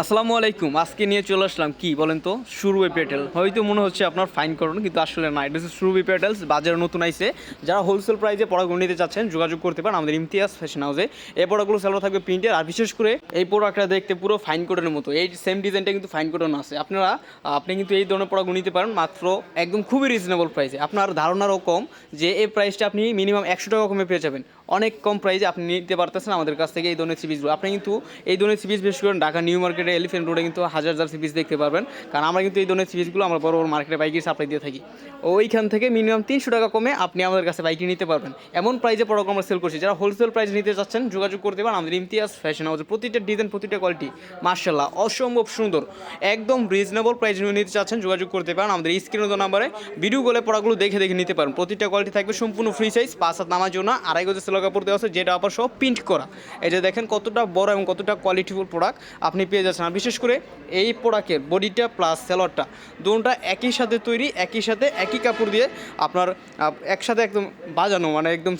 আসসালামু আলাইকুম। আজকে নিয়ে চলে আসলাম কি বলেন তো? সুরুই পেটেল হয়তো মনে হচ্ছে আপনার ফাইন করুন, কিন্তু আসলে না। এটা হচ্ছে সুরুই পেটেলস বাজারে নতুন আইছে। যারা হোলসেল প্রাইসে পড়াগুলো নিতে চাচ্ছেন, যোগাযোগ করতে পারেন আমাদের ইমতিয়াজ ফ্যাশন হাউসে এই পড়াগুলো সেলো থাকবে প্রিন্টের আর বিশেষ করে এই প্রোডাক্টটা দেখতে পুরো ফাইন কোটের মতো। এই সেম ডিজাইনটা কিন্তু ফাইন কোটন আছে। আপনারা, আপনি কিন্তু এই ধরনের পড়াগুলো নিতে পারেন, মাত্র একদম খুবই রিজনেবল প্রাইসে আপনার ধারণারও কম যে এই প্রাইসটা আপনি মিনিমাম একশো টাকা কমে পেয়ে যাবেন। অনেক কম প্রাইসে আপনি নিতে পারতেছেন আমাদের কাছ থেকে এই ধরনের সিরিজগুলো আপনি কিন্তু এই ধরনের সিরিজ বিশেষ করে ঢাকা নিউ মার্কেটে এলিফেন্ট রোডে কিন্তু হাজার হাজার সিরিজ দেখতে পারবেন। কারণ আমরা কিন্তু এই ধরনের সিরিজগুলো আমরা বড় বড় মার্কেটে বাইকে সাপ্লাই দিয়ে থাকি। ওইখান থেকে মিনিমাম তিনশো টাকা কমে আপনি আমাদের কাছে বাইকে নিতে পারবেন। এমন প্রাইসে প্রোডাক্ট আমরা সেল করছি, যারা হোলসেল প্রাইস নিতে চাচ্ছেন, যোগাযোগ করতে পারেন। আমাদের ইমতিয়াজ ফ্যাশন হাউসে প্রতিটা ডিজাইন প্রতিটা কোয়ালিটি মার্শাল্লাহ অসম্ভব সুন্দর, একদম রিজনেবল প্রাইস নিতে চাচ্ছেন, যোগাযোগ করতে পারেন। আমাদের স্ক্রিনে নাম্বারে ভিডিও কলে পড়াগুলো দেখে দেখে নিতে পারেন। প্রতিটা কোয়ালিটি থাকবে সম্পূর্ণ ফ্রি সাইজ পাঁচ হাত নামার জন্য, আড়াই গজের কাপড় দেওয়া আছে, যেটা আবার সব প্রিন্ট করা। এই যে দেখেন কতটা বড় এবং কতটা কোয়ালিটিফুল প্রোডাক্ট আপনি পেয়ে যাচ্ছেন। আর বিশেষ করে এই প্রোডাক্টের বডিটা প্লাস সেলরটা দুটা একই সাথে তৈরি, একই সাথে একই কাপড় দিয়ে আপনার একসাথে একদম বাজানো মানে একদম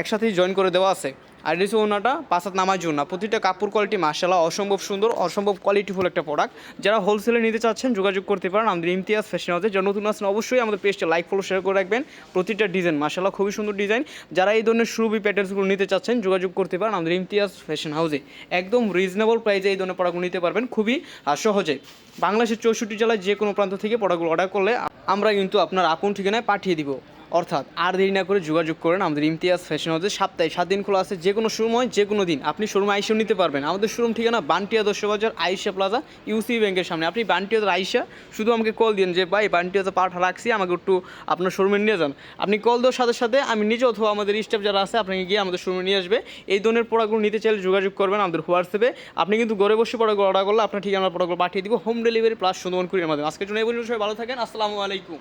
একসাথেই জয়েন করে দেওয়া আছে। আর এটা হচ্ছে ওনাটা পাঁচাত নামার জন্য। প্রতিটা কাপড় কোয়ালিটি মার্শাল্লাহ অসম্ভব সুন্দর, অসম্ভব কোয়ালিটিফুল একটা প্রোডাক্ট যারা হোলসেলে নিতে চাচ্ছেন, যোগাযোগ করতে পারেন। আমাদের ইমতিয়াজ ফ্যাশন হাউসে যারা নতুন আছেন, অবশ্যই আমাদের পেজটা লাইক ফলো শেয়ার করে রাখবেন। প্রতিটা ডিজাইন মার্শাল্লাহ খুবই সুন্দর ডিজাইন যারা এই ধরনের সুরবি প্যাটার্নসগুলো নিতে চাচ্ছেন, যোগাযোগ করতে পারেন আমাদের ইমতিয়াজ ফ্যাশন হাউসে একদম রিজনেবল প্রাইসে এই ধরনের প্রোডাক্টগুলো নিতে পারবেন, খুবই সহজে। বাংলাদেশের চৌষট্টি জেলায় যে কোনো প্রান্ত থেকে প্রোডাক্টগুলো অর্ডার করলে আমরা কিন্তু আপনার আপন ঠিকানায় পাঠিয়ে দিব। অর্থাৎ আর দেরি না করে যোগাযোগ করেন। আমাদের ইমতিয়াজ ফ্যাশন হাউসে সপ্তাহে সাত দিন খোলা আছে যে কোনো সময় যে কোনো দিন। আপনি শোরুমে আইসেও নিতে পারবেন। আমাদের শোরুম ঠিকানা বান্টিয়া দশ বাজার আইসা প্লাজা ইউসি ব্যাংকের সামনে। আপনি বান্টিয়াদের আইসা শুধু আমাকে কল দিন যে, ভাই, বান্টিয়াতে পাঠা রাখছি, আমাকে একটু আপনার শোরুমে নিয়ে যান। আপনি কল দেওয়ার সাথে সাথে আমি নিজে অথবা আমাদের স্টাফ যারা আছে, আপনাকে গিয়ে আমাদের শোরুমে নিয়ে আসবে। এই ধরনের প্রোডাক্টগুলো নিতে চাইলে যোগাযোগ করবেন আমাদের হোয়াটসঅ্যাপে। আপনি কিন্তু ঘরে বসে প্রোডাক্ট অর্ডার করলে আপনার ঠিকানা প্রোডাক্টগুলো পাঠিয়ে দিব। হোম ডেলিভারি প্লাস সুন্দর কুরিয়ার মাধ্যমে। আজকের জন্য এই পর্যন্ত সবাই ভালো থাকেন। আসসালামু আলাইকুম।